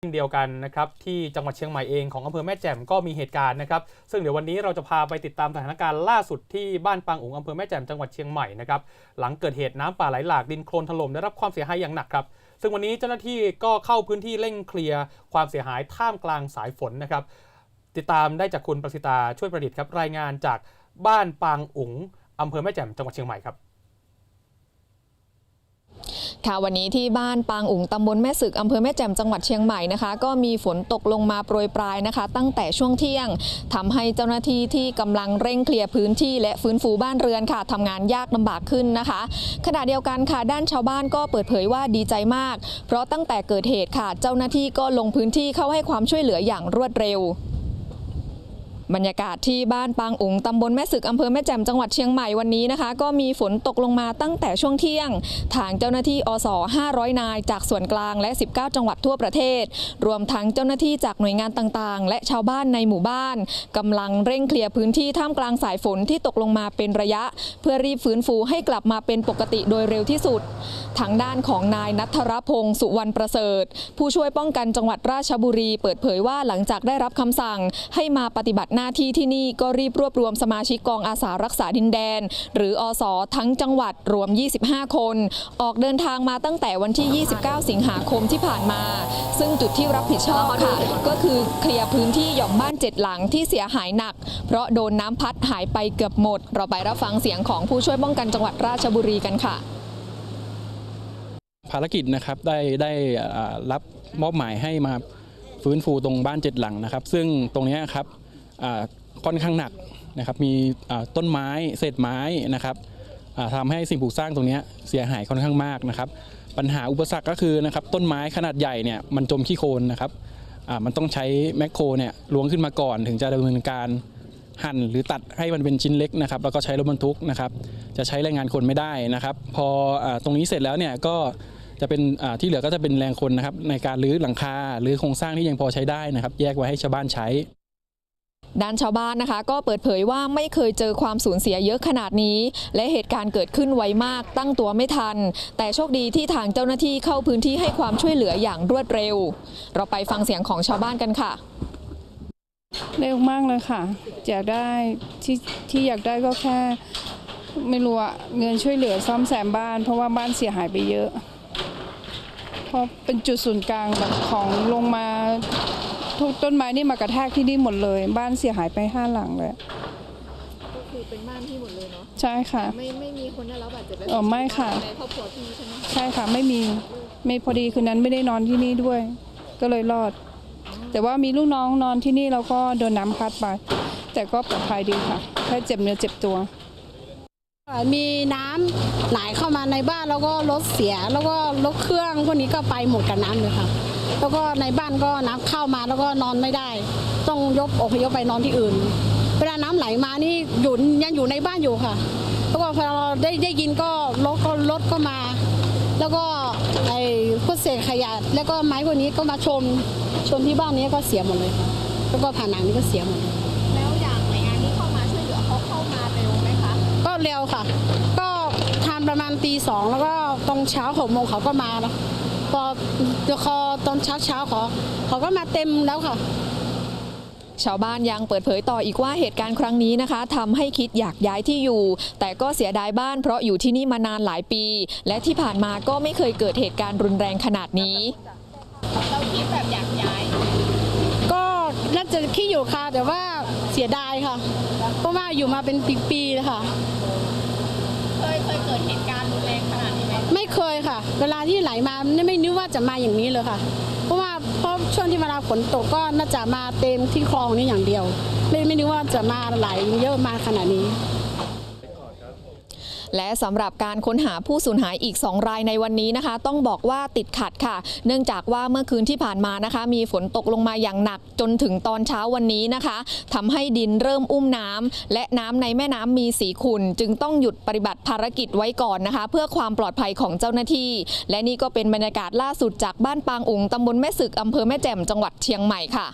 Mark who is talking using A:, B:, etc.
A: เช่นเดียวกันนะครับที่จังหวัดเชียงใหม่เองของอำเภอแม่แจ่มก็มีเหตุการณ์นะครับซึ่งเดี๋ยววันนี้เราจะพาไปติดตามสถานการณ์ล่าสุดที่บ้านปางอุ๋งอำเภอแม่แจ่มจังหวัดเชียงใหม่นะครับหลังเกิดเหตุน้ำป่าไหลหลากดินโคลนถล่มได้รับความเสียหายอย่างหนักครับซึ่งวันนี้เจ้าหน้าที่ก็เข้าพื้นที่เร่งเคลียร์ความเสียหายท่ามกลางสายฝนนะครับติดตามได้จากคุณประสิตาช่วยประดิษฐ์ครับรายงานจากบ้านปางอุ๋งอำเภอแม่แจ่มจังหวัดเชียงใหม่ครับ
B: ค่ะวันนี้ที่บ้านปางอุ๋งตำบลแม่สึกอำเภอแม่แจ่มจังหวัดเชียงใหม่นะคะ ก็มีฝนตกลงมาโปรยปลายนะคะ ตั้งแต่ช่วงเที่ยงทำให้เจ้าหน้าที่ที่กำลังเร่งเคลียร์พื้นที่ และฟื้นฟูบ้านเรือนค่ะทำงานยากลำบากขึ้นนะคะ ขณะเดียวกันค่ะด้านชาวบ้านก็เปิดเผยว่าดีใจมาก เพราะตั้งแต่เกิดเหตุค่ะ เจ้าหน้าที่ก็ลงพื้นที่เข้าให้ความช่วยเหลืออย่างรวดเร็ว บรรยากาศที่บ้านปางอุ๋งตำบลแม่สึกอำเภอแม่แจ่มจังหวัดเชียงใหม่วันนี้นะคะ ก็มีฝนตกลงมาตั้งแต่ช่วงเที่ยง ทางเจ้าหน้าที่อส 500 นาย จากส่วนกลางและ 19 จังหวัดทั่วประเทศ รวมทั้งเจ้าหน้าที่จากหน่วยงานต่างๆ และชาวบ้านในหมู่บ้านกำลังเร่งเคลียร์พื้นที่ท่ามกลางสายฝนที่ตกลงมาเป็นระยะ เพื่อรีบฟื้นฟูให้กลับมาเป็นปกติโดยเร็วที่สุด ทางด้านของนายนัทรพงศ์สุวรรณประเสริฐ ผู้ช่วยป้องกันจังหวัดราชบุรี เปิดเผยว่าหลังจากได้รับคำสั่งให้มาปฏิบัติหน้าที่ที่นี่ก็รีบรวบรวมสมาชิกกองอาสารักษาดินแดน หรืออสทั้งจังหวัดรวม 25 คน ออกเดินทางมาตั้งแต่วันที่ 29 สิงหาคมที่ผ่านมา ซึ่งจุดที่รับผิดชอบค่ะ ก็คือเคลียร์พื้นที่หย่อมบ้านเจ็ดหลังที่เสียหายหนัก เพราะโดนน้ำพัดหายไปเกือบหมด เราไปรับฟังเสียงของผู้ช่วยป้องกันจังหวัดราชบุรีกันค่ะ
C: ภารกิจนะครับได้ได้รับมอบหมายให้มาฟื้นฟูตรงบ้านเจ็ดหลังนะครับ ซึ่งตรงนี้ครับ ค่อนข้างหนักนะครับมีต้นไม้เศษไม้นะครับอ่าทำให้สิ่งปลูกสร้างตรงนี้เสียหายค่อนข้างมากนะครับ ปัญหาอุปสรรคก็คือนะครับต้นไม้ขนาดใหญ่เนี่ยมันจมขี้โคลนนะครับมันต้องใช้แมคโครเนี่ยล้วงขึ้นมาก่อนถึงจะดำเนินการหั่นหรือตัดให้มันเป็นชิ้นเล็กนะครับแล้วก็ใช้รถบรรทุกนะครับจะใช้แรงงานคนไม่ได้นะครับ พออตรงนี้เสร็จแล้วเนี่ยก็จะเป็นที่เหลือก็จะเป็นแรงคนนะครับในการรื้อหลังคาหรือโครงสร้างที่ยังพอใช้ได้นะครับ แยกไว้ให้ชาวบ้านใช้
B: ด้านชาวบ้านนะคะ ก็เปิดเผยว่าไม่เคยเจอความสูญเสียเยอะขนาดนี้ และเหตุการณ์เกิดขึ้นไวมากตั้งตัวไม่ทัน แต่โชคดีที่ทางเจ้าหน้าที่เข้าพื้นที่ให้ความช่วยเหลืออย่างรวดเร็ว เราไปฟังเสียงของชาวบ้านกันค่ะ
D: เร็วมากเลยค่ะ อยากได้ที่ที่อยากได้ก็แค่ไม่รู้อะเงินช่วยเหลือซ่อมแซมบ้าน เพราะว่าบ้านเสียหายไปเยอะ เพราะเป็นจุดศูนย์กลางแบบของลงมา ทุกต้นไม้นี่มากระแทกที่นี่หมดเลย บ้านเสียหายไปห้าหลังเลย
E: ก็คือเป็นบ้านพี่หมดเลยเนาะ
D: ใช่ค่ะ
E: ไม่ไม่มีคนได้รับบาดเจ็บและ
D: เออไม่ค่ะ
E: ในครอบครัวพี่ใช่ไหมคะ
D: ใช่ค่ะไม่มีไม่พอดีคืนนั้นไม่ได้นอนที่นี่ด้วย ก็เลยรอด แต่ว่ามีลูกน้องนอนที่นี่แล้วก็โดนน้ำพัดไป แต่ก็ปลอดภัยดีค่ะแค่เจ็บเนื้อเจ็บตัว
F: มีน้ำไหลเข้ามาในบ้านแล้วก็รถเสียแล้วก็รถเครื่องพวกนี้ก็ไปหมดกับน้ำเลยค่ะ แล้วก็ในบ้านก็น้ำเข้ามาแล้วก็นอนไม่ได้ ต้องยกอพยพไปนอนที่อื่น เวลาน้ำไหลมานี่อยู่ยังอยู่ในบ้านอยู่ค่ะ แล้วก็พอเราได้ได้ยินก็รถก็รถก็มา แล้วก็ไอ้พวกเศษขยะแล้วก็ไม้พวกนี้ก็มาชนชนที่บ้านนี้ก็เสียหมดเลยค่ะแล้วก็ผนังนี้ก็เสียหมดเลย
E: แล้วอย่างหน่วยงานที่เข้ามาช่วยเหลือเขาเข้ามาเร็วไหมคะ
F: ก็เร็วค่ะ ก็ทำประมาณตีสองแล้วก็ตรงเช้าหกโมงเขาก็มาแล้ว พอเดี๋ยวคอตอนเช้าเช้าๆเขาเขาก็มาเต็มแล้วค่ะ
B: ชาวบ้านยังเปิดเผยต่ออีกว่าเหตุการณ์ครั้งนี้นะคะทำให้คิดอยากย้ายที่อยู่ แต่ก็เสียดายบ้านเพราะอยู่ที่นี่มานานหลายปี และที่ผ่านมาก็ไม่เคยเกิดเหตุการณ์รุนแรงขนาดนี้
E: เราคิดแบบอยากย้าย
F: ก็น่าจะคิดอยู่ค่ะ แต่ว่าเสียดายค่ะเพราะว่าอยู่มาเป็นปีๆเลยค่ะ
E: เคยเคยเกิดเหตุการณ์รุนแรงขนาดนี้
F: ไม่เคยค่ะ เวลาที่ไหลมาไม่ไม่นึกว่าจะมาอย่างนี้เลยค่ะ เพราะว่าเพราะช่วงที่เวลาฝนตกก็น่าจะมาเต็มที่คลองนี้อย่างเดียว ไม่ไม่นึกว่าจะมาไหลเยอะมาขนาดนี้
B: และสำหรับการค้นหาผู้สูญหายอีก 2 รายในวันนี้นะคะ ต้องบอกว่าติดขัดค่ะ เนื่องจากว่าเมื่อคืนที่ผ่านมานะคะ มีฝนตกลงมาอย่างหนักจนถึงตอนเช้าวันนี้นะคะทำให้ดินเริ่มอุ้มน้ำและน้ำในแม่น้ำมีสีขุ่นจึงต้องหยุดปฏิบัติภารกิจไว้ก่อนนะคะ เพื่อความปลอดภัยของเจ้าหน้าที่ และนี่ก็เป็นบรรยากาศล่าสุดจากบ้านปางอุ๋งตำบลแม่สึกอำเภอแม่แจ่มจังหวัดเชียงใหม่ค่ะ